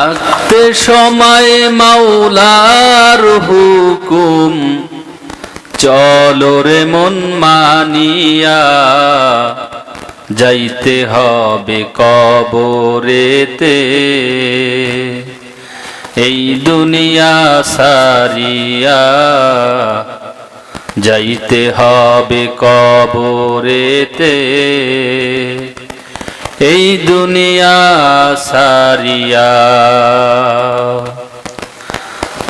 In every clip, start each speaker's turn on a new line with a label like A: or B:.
A: থাকতে সময় মাওলার হুকুম। চলো রে মন মানিয়া, যাইতে হবে কবরেতে। এই দুনিয়া সারিয়া, যাইতে হবে কবরেতে। এই দুনিয়া সারিয়া।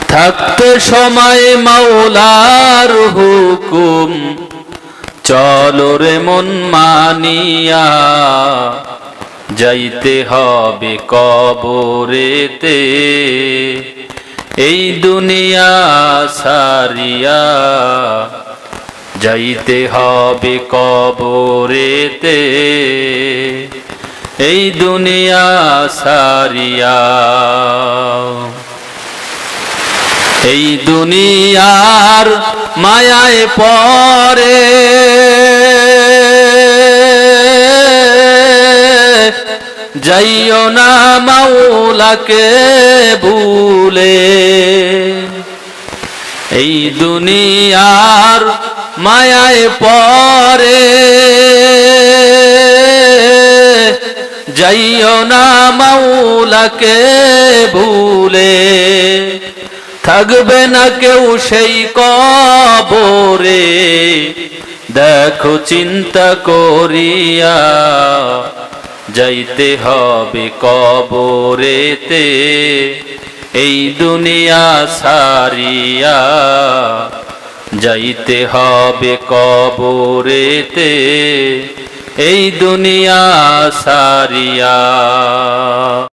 A: থাকতে সময় মাওলার হুকুম, চলো রে মন মানিয়া, যাইতে হবে কবরেতে। এই দুনিয়া সারিয়া, যাইতে হবে কবরেতে। এই দুনিয়া সারিয়া। এই দুনিয়ার মায়ায় পরে যাইও না মাওলাকে ভুলে। এই দুনিয়ার মায়ায় পরে যাইও না মাওলাকে ভুলে। থাকবে না কেউ সেই কবরে। দেখো, চিন্তা করিয়া যাইতে হবে কবরেতে। এই দুনিয়া সারিয়া যাইতে হবে কবরেতে। এই দুনিয়া সারিয়া।